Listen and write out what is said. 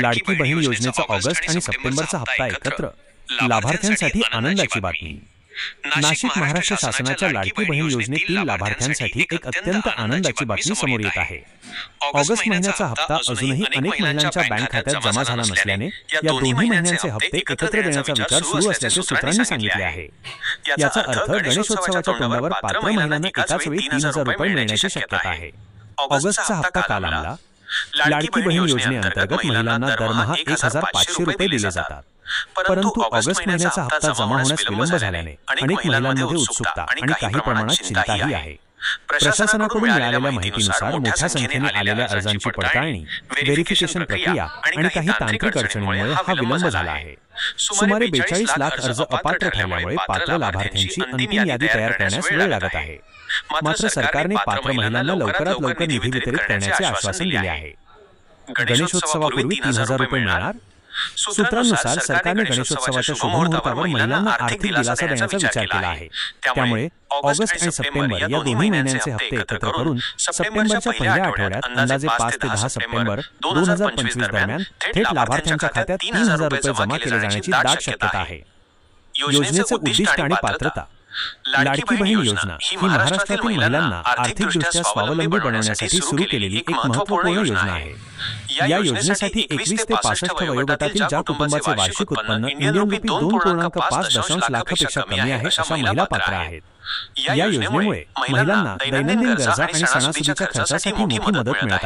लाडकी बहीण योजनेचा ऑगस्ट आणि सप्टेंबरचा हप्ता एकत्र लाभार्थ्यांसाठी आनंदाची बातमी. नाशिक महाराष्ट्र शासनाच्या लाडकी बहीण योजनेतील लाभार्थ्यांसाठी एक अत्यंत आनंदाची बातमी समोर येत आहे. ऑगस्ट महिन्याचा हप्ता अजूनही अनेक महिलांच्या बँक खात्यात जमा झाला नसल्याने या दोन्ही महिन्यांचे हप्ते एकत्र देण्याचा विचार सुरू असल्याचे सूत्रांनी सांगितले आहे. याचा अर्थ गणेशोत्सवाच्या तोंडावर पात्र महिलांना एकाच वेळी तीन हजार रुपये मिळण्याची शक्यता आहे. ऑगस्टचा हप्ता काल आणला लाडकी बहीण योजनेअंतर्गत महिलांना दरमहा एक हजार पाचशे रुपये दिले जातात. परंतु ऑगस्ट महिन्याचा हप्ता जमा होण्यास विलंब झाल्याने अनेक महिलांमध्ये उत्सुकता आणि काही प्रमाणात चिंताही आहे. प्रशासनाकडून मिळालेल्या माहितीनुसार मोठ्या संख्येने आलेल्या अर्जांची पडताळणी व्हेरिफिकेशन प्रक्रिया आणि काही तांत्रिक अडचणींमुळे हा विलंब झाला आहे. सुमारे बेचाळीस लाख अर्ज अपात्र ठरल्यामुळे पात्र लाभार्थ्यांची अंतिम यादी तयार करण्यास वेळ लागत आहे. मात्र सरकारने पात्र महिलांना लवकरात लवकर निधी वितरित करण्याचे आश्वासन दिले आहे. गणेशोत्सवापूर्वी तीन हजार रुपये मिळणार. सूत्रांनुसार सरकारने गणेशोत्सवाच्या शुभमुहूर्तावर महिलांना आर्थिक दिलासा देण्याचा विचार केला आहे. त्यामुळे ऑगस्ट आणि सप्टेंबर या दोन्ही महिन्यांचे हप्ते एकत्र करून सप्टेंबरच्या पहिल्या आठवड्यात अंदाजे पाच ते दहा सप्टेंबर दोन हजार पंचवीस दरम्यान थेट लाभार्थ्यांच्या खात्यात तीन हजार रुपये जमा केले जाण्याची दाट शक्यता आहे. योजनेचे उद्दिष्ट आणि पात्रता. लाडकी बहीण योजना ही महाराष्ट्रातील महिलांना आर्थिकदृष्ट्या स्वावलंबी बनवण्यासाठी सुरू केलेली एक महत्त्वपूर्ण योजना आहे. या योजनेसाठी एकवीस ते पासष्ट वयोगटातील ज्या कुटुंबाचे वार्षिक उत्पन्न इंडियन रुपी दोन पूर्णांक पाच दशांश लाखापेक्षा कमी आहे अशा महिला पात्र आहेत. या योजनेमुळे महिलांना दैनंदिन गरजा आणि सणासुदीच्या खर्चासाठी मोठी मदत मिळत आहे.